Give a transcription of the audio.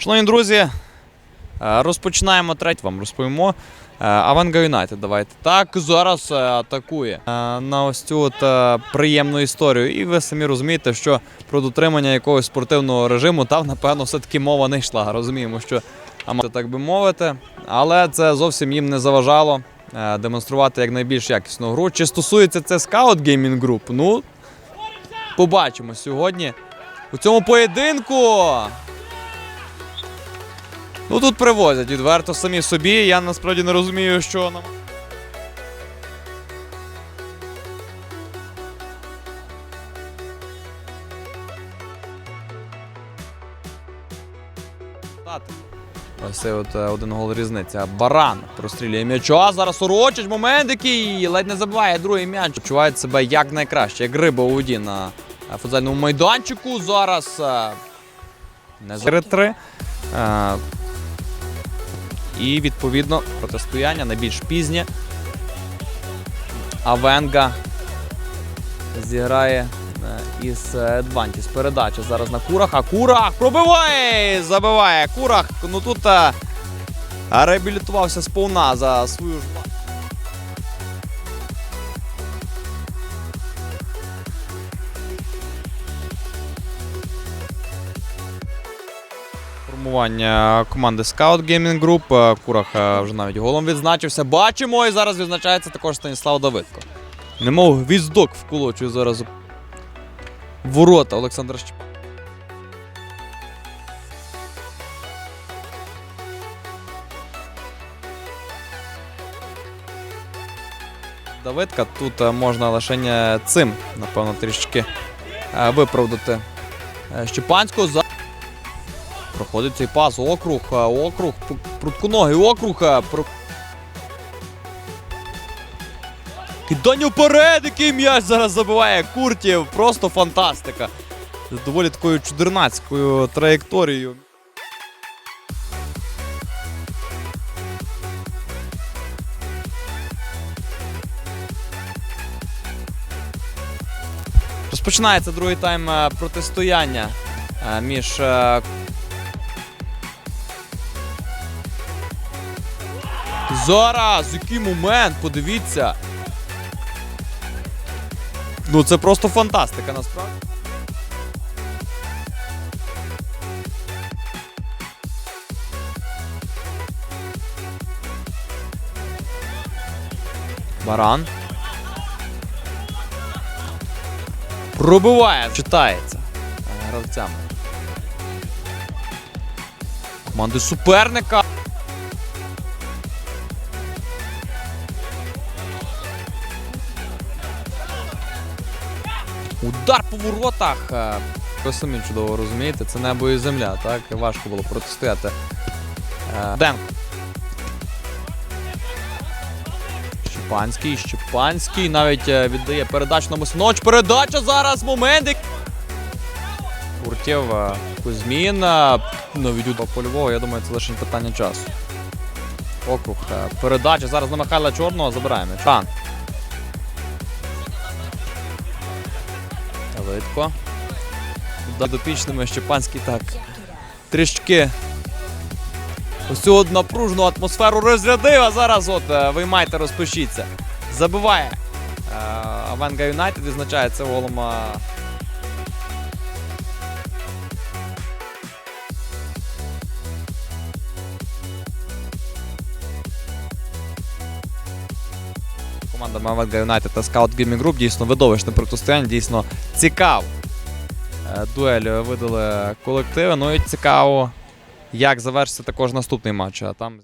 Шановні друзі, е, розпочинаємо третій. Вам розповімо. Е, Аванга Юнайтед, давайте. Так, зараз е, атакує на ось цю от приємну історію. І ви самі розумієте, що про дотримання якогось спортивного режиму там, напевно, все-таки мова не йшла. Розуміємо, що так би мовити. Але це зовсім їм не заважало демонструвати якнайбільш якісну гру. Чи стосується це Scout Gaming Group? Ну, побачимо сьогодні. У цьому поєдинку. Ну тут привозять відверто самі собі. Я насправді не розумію, що нам. Ось це от е, один гол різниця. Баран прострілює м'яча. Зараз Орочич, момент який ледь не забиває другий м'яч. Почуває себе як найкраще, як риба у воді на е, футзальному майданчику. Зараз е, не за 3 Е, І відповідно протистояння найбільш пізнє. Авенга зіграє е, із Едвантіс. Передача зараз на Курах. А Курах пробиває! Забиває Курах. Ну тут е, реабілітувався сповна за свою ж. Формування команди Scout Gaming Group. Е, Курах е, вже навіть голом відзначився. Бачимо, і зараз відзначається також Станіслав Давидко. Немов гвіздок вколочує зараз ворота Олександр Щепан. Давидка тут е, можна лише цим, напевно, трішки виправдати Щепанського. Проходить цей пас, округ, е, округ, пр- прутконогий округ. е, про- Кидання вперед, який м'яч зараз забиває Куртів. Просто фантастика. З доволі такою чудернацькою траєкторією. Розпочинається другий тайм е, протистояння між Зараз, який момент, подивіться. Ну, це просто фантастика, насправді. Баран. Пробиває, читається е, гравцями. Команди суперника. Удар по воротах. Е, Ви самі чудово розумієте, це небо і земля, так? Важко було протистояти. Е, Денко. Щепанський, Щепанський навіть е, віддає передачу на Мосиноч. Передача зараз момент. Куртєв, е, Кузьмін. е, Ну, відійду до польового, я думаю, це лише питання часу. Округ. е, Передача зараз на Михайла Чорного забираємо. Чан. Давидко. ще Щепанський так. Трішки ось цю от напружену атмосферу розрядив, а зараз от е, виймайте, розпишіться. Забиває. Е, Юнайтед відзначається голом. Команда Авенга Юнайтед та Scout Gaming Group дійсно видовищне протистояння, дійсно цікаво. Е, Дуель видали колективи. Ну і цікаво, як завершиться також наступний матч. А там